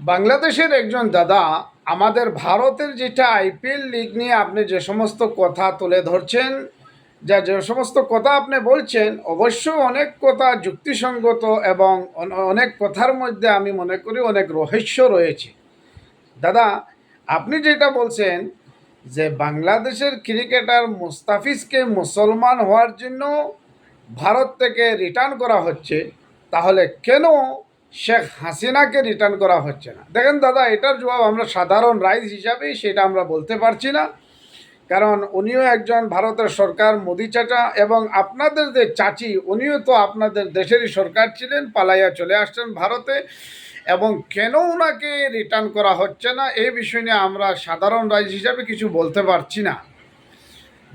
বাংলাদেশের একজন দাদা আমাদের ভারতের যেটা আইপিএল লিগ নিয়ে আপনি যে সমস্ত কথা তুলে ধরছেন, যা যে সমস্ত কথা আপনি বলছেন, অবশ্য অনেক কথা যুক্তিসঙ্গত এবং অনেক কথার মধ্যে আমি মনে করি অনেক রহস্য রয়েছে। দাদা, আপনি যেটা বলছেন যে বাংলাদেশের ক্রিকেটার মুস্তাফিজকে মুসলমান হওয়ার জন্য ভারত থেকে রিটার্ন করা হচ্ছে, তাহলে কেন শেখ হাসিনাকে রিটার্ন করা হচ্ছে না। দেখেন দাদা, এটার জবাব আমরা সাধারণ রাইজ হিসাবেই সেটা আমরা বলতে পারছি না। কারণ উনিও একজন ভারতের সরকার, মোদি চাচা এবং আপনাদের যে চাচি, উনিও তো আপনাদের দেশেরই সরকার ছিলেন, পালাইয়া চলে আসছেন ভারতে এবং কেন ওনাকে রিটার্ন করা হচ্ছে না, এই বিষয় নিয়ে আমরা সাধারণ রাইজ হিসাবে কিছু বলতে পারছি না।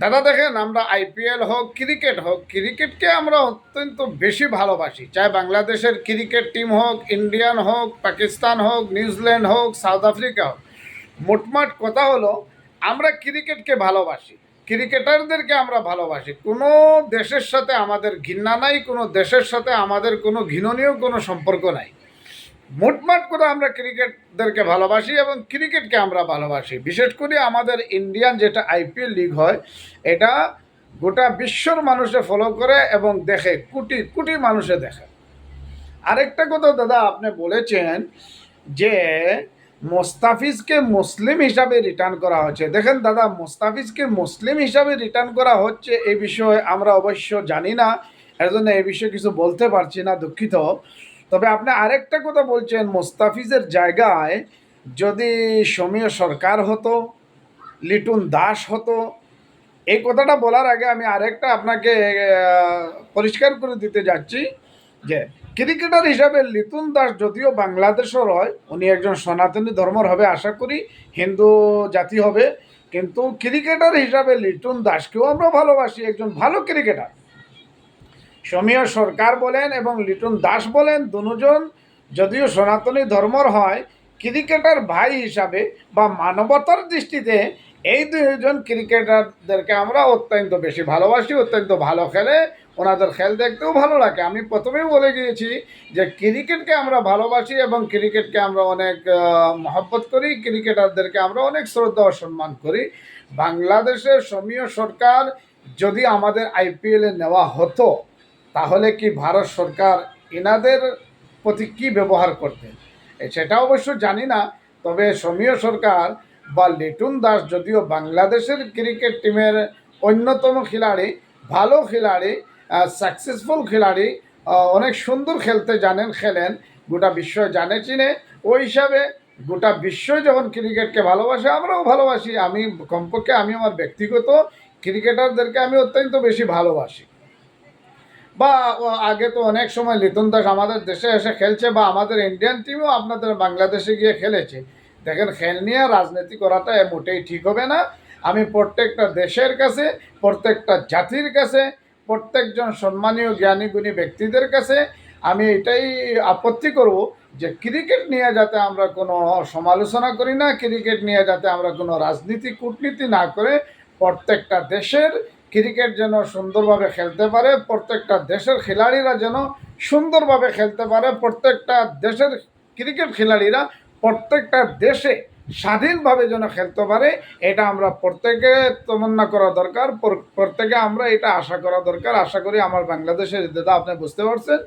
দাদা দেখেন, আমরা আইপিএল হোক, ক্রিকেট হোক, ক্রিকেটকে আমরা অত্যন্ত বেশি ভালোবাসি। চাই বাংলাদেশের ক্রিকেট টিম হোক, ইন্ডিয়ান হোক, পাকিস্তান হোক, নিউজিল্যান্ড হোক, সাউথ আফ্রিকা হোক। মোটমাট কথা হলো, আমরা ক্রিকেটকে ভালোবাসি। ক্রিকেটারদেরকে আমরা ভালোবাসি। কোনো দেশের সাথে আমাদের ঘৃণা নাই, কোনো দেশের সাথে আমাদের কোনো ঘৃণনীয় কোনো সম্পর্ক নাই। মোটমাট করে আমরা ক্রিকেটদেরকে ভালোবাসি এবং ক্রিকেটকে আমরা ভালোবাসি। বিশেষ করে আমাদের ইন্ডিয়ান যেটা আইপিএল লিগ হয়, এটা গোটা বিশ্বর মানুষে ফলো করে এবং দেখে, কোটি কোটি মানুষে দেখে। আরেকটা কথা দাদা, আপনি বলেছেন যে মোস্তাফিজকে মুসলিম হিসাবে রিটার্ন করা হচ্ছে। দেখেন দাদা, মোস্তাফিজকে মুসলিম হিসাবে রিটার্ন করা হচ্ছে এই বিষয়ে আমরা অবশ্য জানি না এর জন্য এই বিষয়ে কিছু বলতে পারছি না, দুঃখিত। তবে আপনি আরেকটা কথা বলছেন, মোস্তাফিজের জায়গায় যদি সমীয় সরকার হতো, লিটুন দাস হতো, এই কথাটা বলার আগে আমি আরেকটা আপনাকে পরিষ্কার করে দিতে যাচ্ছি যে ক্রিকেটার হিসাবে লিটুন দাস যদিও বাংলাদেশের হয় উনি একজন সনাতনী ধর্মর হবে আশা করি, হিন্দু জাতি হবে, কিন্তু ক্রিকেটার হিসাবে লিটুন দাসকেও আমরা ভালোবাসি, একজন ভালো ক্রিকেটার। সমীয় সরকার বলেন এবং লিটন দাস বলেন দুজন যদিও সনাতনী ধর্মর হয়, ক্রিকেটার ভাই হিসাবে বা মানবতার দৃষ্টিতে এই দুজন ক্রিকেটারদেরকে আমরা অত্যন্ত বেশি ভালোবাসি, অত্যন্ত ভালো খেলে। ওনাদের খেল দেখতেও ভালো লাগে। আমি প্রথমেই বলে গিয়েছি যে ক্রিকেটকে আমরা ভালোবাসি এবং ক্রিকেটকে আমরা অনেক মহব্বত করি, ক্রিকেটারদেরকে আমরা অনেক শ্রদ্ধা ও সম্মান করি। বাংলাদেশের সমীয় সরকার যদি আমাদের আইপিএলে নেওয়া হতো তাহলে কি ভারত সরকার এনাদের প্রতি কী ব্যবহার করতেন সেটা অবশ্য জানি না, তবে সমীয় সরকার বা লিটুন দাস যদিও বাংলাদেশের ক্রিকেট টিমের অন্যতম খেলাড়ি, ভালো খেলাড়ি সাকসেসফুল খেলাড়ি অনেক সুন্দর খেলতে জানেন, খেলেন, গোটা বিশ্ব জানে, চিনে। ওই হিসাবে গোটা বিশ্ব যখন ক্রিকেটকে ভালোবাসে, আমরাও ভালোবাসি। আমি কমপক্ষে, আমি আমার ব্যক্তিগত ক্রিকেটারদেরকে আমি অত্যন্ত বেশি ভালোবাসি। বা আগে তো অনেক সময় লিটন দাস আমাদের দেশে এসে খেলছে বা আমাদের ইন্ডিয়ান টিমও আপনাদের বাংলাদেশে গিয়ে খেলেছে। দেখেন, খেল নিয়ে রাজনীতি করাটা মোটেই ঠিক হবে না। আমি প্রত্যেকটা দেশের কাছে, প্রত্যেকটা জাতির কাছে, প্রত্যেকজন সম্মানীয় জ্ঞানী গুণী ব্যক্তিদের কাছে আমি এটাই আপত্তি করব যে ক্রিকেট নিয়ে যাতে আমরা কোনো সমালোচনা করি না, ক্রিকেট নিয়ে যাতে আমরা কোনো রাজনীতি, কূটনীতি না করে প্রত্যেকটা দেশের ক্রিকেট যেন সুন্দরভাবে খেলতে পারে, প্রত্যেকটা দেশের খেলাড়িরা যেন সুন্দরভাবে খেলতে পারে, প্রত্যেকটা দেশের ক্রিকেট খেলাড়িরা প্রত্যেকটা দেশে স্বাধীনভাবে যেন খেলতে পারে, এটা আমরা প্রত্যেকে তমন্না করা দরকার প্রত্যেকে আমরা এটা আশা করা দরকার। আশা করি আমার বাংলাদেশের দাদা আপনি বুঝতে পারছেন,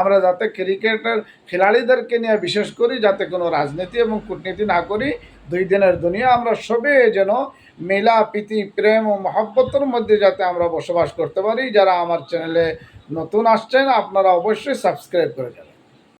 আমরা যাতে ক্রিকেটের খেলাড়িদেরকে নিয়ে বিশেষ করি, যাতে কোনো রাজনীতি এবং কূটনীতি না করি, দুই দিনের দুনিয়া আমরা সবে যেন মেলা, প্রীতি, প্রেম ও মহব্বতের মধ্যে যাতে আমরা বসবাস করতে পারি। যারা আমার চ্যানেলে নতুন আসছেন, আপনারা অবশ্যই সাবস্ক্রাইব করে যাবেন।